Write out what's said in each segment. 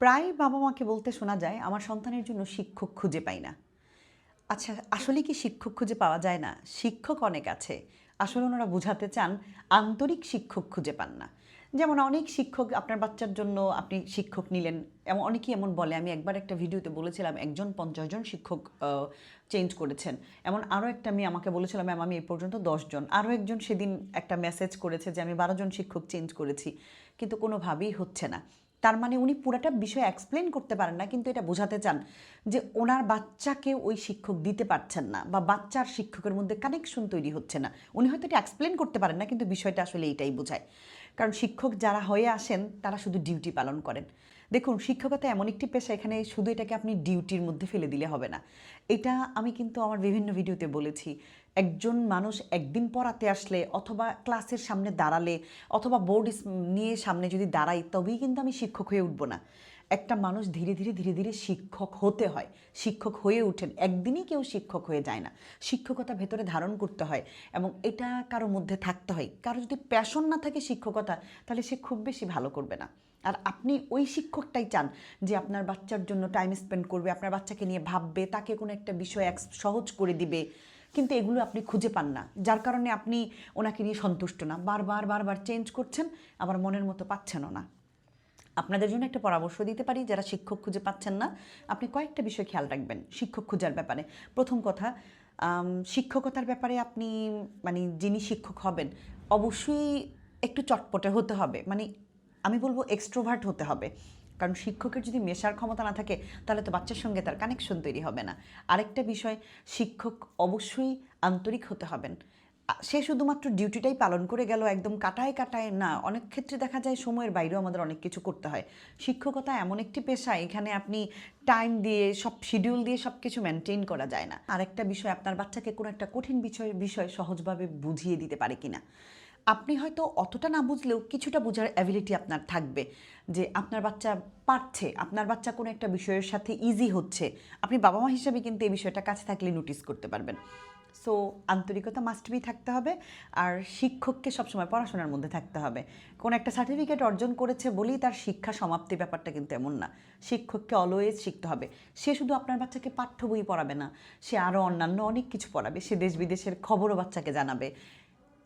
প্রায় বাবা মাকে বলতে শোনা যায়, আমার সন্তানের জন্য শিক্ষক খুঁজে পাই না। আচ্ছা আসলে কি শিক্ষক খুঁজে পাওয়া যায় না? শিক্ষক অনেক আছে। আসলে ওনারা বোঝাতে চান, আন্তরিক শিক্ষক খুঁজে পান না। যেমন অনেক শিক্ষক আপনার বাচ্চার জন্য আপনি শিক্ষক নিলেন, এমন অনেকেই এমন বলে, আমি একবার একটা ভিডিওতে বলেছিলাম, একজন পঞ্চাশ জন শিক্ষক চেঞ্জ করেছেন। এমন আরও একটা মেয়ে আমাকে বলেছিল ম্যাম আমি এই পর্যন্ত দশজন আরও একজন সেদিন একটা মেসেজ করেছে যে, আমি বারোজন শিক্ষক চেঞ্জ করেছি। কিন্তু কোনোভাবেই হচ্ছে না। তার মানে উনি পুরাটা বিষয় এক্সপ্লেন করতে পারেন না, কিন্তু এটা বোঝাতে চান যে ওনার বাচ্চাকে ওই শিক্ষক দিতে পারছেন না বা বাচ্চার শিক্ষকের মধ্যে কানেকশন তৈরি হচ্ছে না। উনি হয়তো এটা এক্সপ্লেন করতে পারেন না, কিন্তু বিষয়টা আসলে এটাই বোঝায়। কারণ শিক্ষক যারা হয়ে আসেন, তারা শুধু ডিউটি পালন করেন। দেখুন, শিক্ষকতা এমন একটি পেশা, এখানে শুধু এটাকে আপনি ডিউটির মধ্যে ফেলে দিলে হবে না। এটা আমি কিন্তু আমার বিভিন্ন ভিডিওতে বলেছি। একজন মানুষ একদিন পড়াতে আসলে অথবা ক্লাসের সামনে দাঁড়ালে অথবা বোর্ড নিয়ে সামনে যদি দাঁড়াই, তবেই কিন্তু আমি শিক্ষক হয়ে উঠবো না। একটা মানুষ ধীরে ধীরে ধীরে ধীরে শিক্ষক হতে হয়, শিক্ষক হয়ে ওঠেন। একদিনই কেউ শিক্ষক হয়ে যায় না। শিক্ষকতা ভেতরে ধারণ করতে হয় এবং এটা কারও মধ্যে থাকতে হয়। কারও যদি প্যাশন না থাকে শিক্ষকতা, তাহলে সে খুব বেশি ভালো করবে না। আর আপনি ওই শিক্ষকটাই চান যে আপনার বাচ্চার জন্য টাইম স্পেন্ড করবে, আপনার বাচ্চাকে নিয়ে ভাববে, তাকে কোনো একটা বিষয় এক সহজ করে দিবে। কিন্তু এগুলো আপনি খুঁজে পান না। যার কারণে আপনি ওনাকে নিয়ে সন্তুষ্ট না। বারবার বারবার চেঞ্জ করছেন, আবার মনের মতো পাচ্ছেনও না। আপনাদের জন্য একটা পরামর্শ দিতে পারি, যারা শিক্ষক খুঁজে পাচ্ছেন না। আপনি কয়েকটা বিষয় খেয়াল রাখবেন শিক্ষক খোঁজার ব্যাপারে। প্রথম কথা শিক্ষকতার ব্যাপারে আপনি মানে যিনি শিক্ষক হবেন, অবশ্যই একটু চটপটে হতে হবে। মানে আমি বলব এক্সট্রোভার্ট হতে হবে। কারণ শিক্ষকের যদি মেশার ক্ষমতা না থাকে, তাহলে তো বাচ্চার সঙ্গে তার কানেকশন তৈরি হবে না। আরেকটা বিষয়, শিক্ষক অবশ্যই আন্তরিক হতে হবেন। সে শুধুমাত্র ডিউটিটাই পালন করে গেল, একদম কাটায় কাটায়, না, অনেক ক্ষেত্রে দেখা যায় সময়ের বাইরেও আমাদের অনেক কিছু করতে হয়। শিক্ষকতা এমন একটি পেশা, এখানে আপনি টাইম দিয়ে, সব শিডিউল দিয়ে সব কিছু মেনটেন করা যায় না। আরেকটা বিষয়, আপনার বাচ্চাকে কোনো একটা কঠিন বিষয় বিষয় সহজভাবে বুঝিয়ে দিতে পারে কিনা। আপনি হয়তো অতটা না বুঝলেও কিছুটা বোঝার অ্যাবিলিটি আপনার থাকবে, যে আপনার বাচ্চা পারছে, আপনার বাচ্চা কোনো একটা বিষয়ের সাথে ইজি হচ্ছে। আপনি বাবা মা হিসেবে কিন্তু এই বিষয়টা কাছে থাকলে নোটিস করতে পারবেন। সো আন্তরিকতা মাস্ট বি থাকতে হবে, আর শিক্ষককে সবসময় পড়াশোনার মধ্যে থাকতে হবে। কোন একটা সার্টিফিকেট অর্জন করেছে বলেই তার শিক্ষা সমাপ্তি ব্যাপারটা কিন্তু এমন না। শিক্ষককে অলওয়েজ শিখতে হবে। সে শুধু আপনার বাচ্চাকে পাঠ্য বই পড়াবে না, সে আরও অন্যান্য অনেক কিছু পড়াবে। সে দেশ বিদেশের খবরও বাচ্চাকে জানাবে।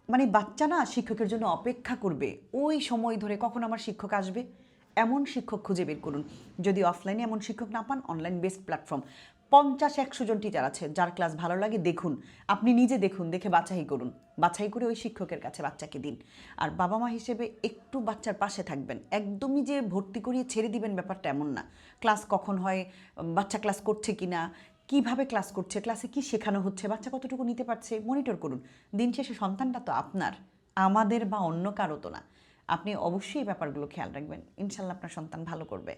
মানে বাচ্চা না শিক্ষকের জন্য অপেক্ষা করবে। ওই সময় ধরে কখন আমার শিক্ষক আসবে? এমন শিক্ষক খুঁজে বের করুন। যদি অফলাইনে এমন শিক্ষক না পান অনলাইন বেস্ট প্ল্যাটফর্ম পঞ্চাশ, একশো জন টিচার আছে, যার ক্লাস ভালো লাগে, দেখুন। আপনি নিজে দেখুন, দেখে বাছাই করুন। বাছাই করে ওই শিক্ষকের কাছে বাচ্চাকে দিন। আর বাবা মা হিসেবে একটু বাচ্চার পাশে থাকবেন। একদমই যে ভর্তি করিয়ে ছেড়ে দিবেন ব্যাপারটা এমন না। ক্লাস কখন হয় বাচ্চা ক্লাস করছে কি না কীভাবে ক্লাস করছে ক্লাসে কি শেখানো হচ্ছে, বাচ্চা কতটুকু নিতে পারছে মনিটর করুন। দিন শেষে সন্তানটা তো আপনার, আমাদের বা অন্য কারও তো না। আপনি অবশ্যই ব্যাপারগুলো খেয়াল রাখবেন। ইনশাল্লাহ আপনার সন্তান ভালো করবে।